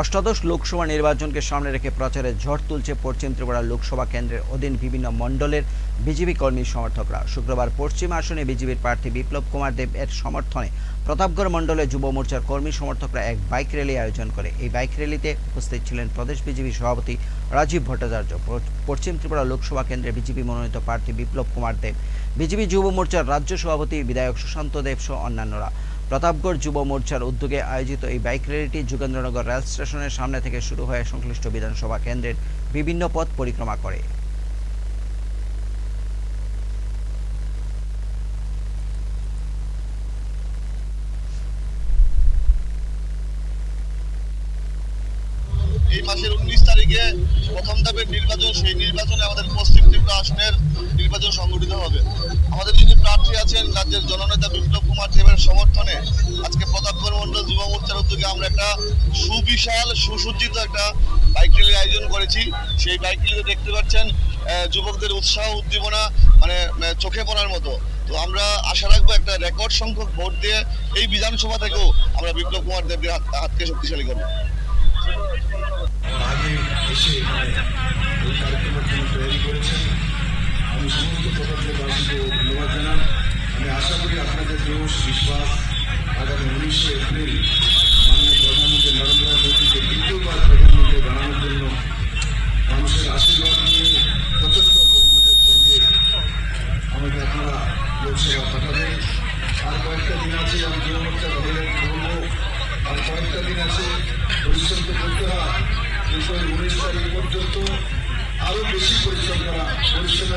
অষ্টাদশ লোকসভা নির্বাচনকে সামনে রেখে প্রচারে ঝড় তুলছে পশ্চিম ত্রিপুরা লোকসভা কেন্দ্রের অধীন বিভিন্ন মণ্ডলের বিজেপি কর্মী সমর্থকরা। শুক্রবার পশ্চিম আসনে বিজেপির প্রার্থী বিপ্লব কুমার দেব এর সমর্থনে প্রতাপগড় মণ্ডলে যুব মোর্চার কর্মী সমর্থকরা এক বাইক র্যালি আয়োজন করে। এই বাইক র্যালিতে উপস্থিত ছিলেন প্রদেশ বিজেপি সভাপতি রাজীব ভট্টাচার্য। পশ্চিম ত্রিপুরা লোকসভা কেন্দ্রে বিজেপি মনোনীত প্রার্থী বিপ্লব কুমার দেব, বিজেপি যুব মোর্চার রাজ্য সভাপতি বিধায়ক সুশান্ত দেব সহ অন্যান্যরা। প্রতাপগড় যুব মোর্চার উদ্যোগে আয়োজিত এই বাইক র্যালিটি যোগেন্দ্রনগর রেল স্টেশনের সামনে থেকে শুরু হয়ে সংশ্লিষ্ট বিধানসভা কেন্দ্রের বিভিন্ন পথ পরিক্রমা করে। এই মাসের উনিশ তারিখে প্রথম ধাপের নির্বাচন, সেই নির্বাচনে আমাদের পশ্চিম ত্রিপুরা আসনের নির্বাচন সংগঠিত হবে। আমাদের যিনি প্রার্থী আছেন, রাজ্যের জননেতা বিপ্লব কুমার দেবের সমর্থনে আজকে প্রতাপগড় মন্ডল যুব মোর্চার উদ্যোগে আমরা একটা সুবিশাল, সুসজ্জিত একটা বাইক র্যালির আয়োজন করেছি। সেই বাইক র্যালিতে দেখতে পাচ্ছেন যুবকদের উৎসাহ, উদ্দীপনা মানে চোখে পড়ার মতো। তো আমরা আশা রাখব একটা রেকর্ড সংখ্যক ভোট দিয়ে এই বিধানসভা থেকেও আমরা বিপ্লব কুমার হাত, হাতকে শক্তিশালী করব। আমি সমস্ত প্রকল্পবাসীকে ধন্যবাদ জানাই। আমি আশা করি আপনাদের জোশ বিশ্বাস আগামী উনিশে এপ্রিল মাননীয় প্রধানমন্ত্রী নরেন্দ্র মোদীকে দ্বিতীয়বার প্রধানমন্ত্রী বানানোর জন্য মানুষের আশীর্বাদ নিয়ে প্রচণ্ড বহুমতের সঙ্গে আমাকে আপনারা লোকসভা পাঠাবেন। আর কয়েকটা দিন আছে, আমি যুবমোর্চা দলের বলব আর কয়েকটা দিন আছে, পরিশ্রম তো করতে হয়। ওই উনিশ তারিখ পর্যন্ত আরও বেশি পরিশ্রম করা পরিশ্রম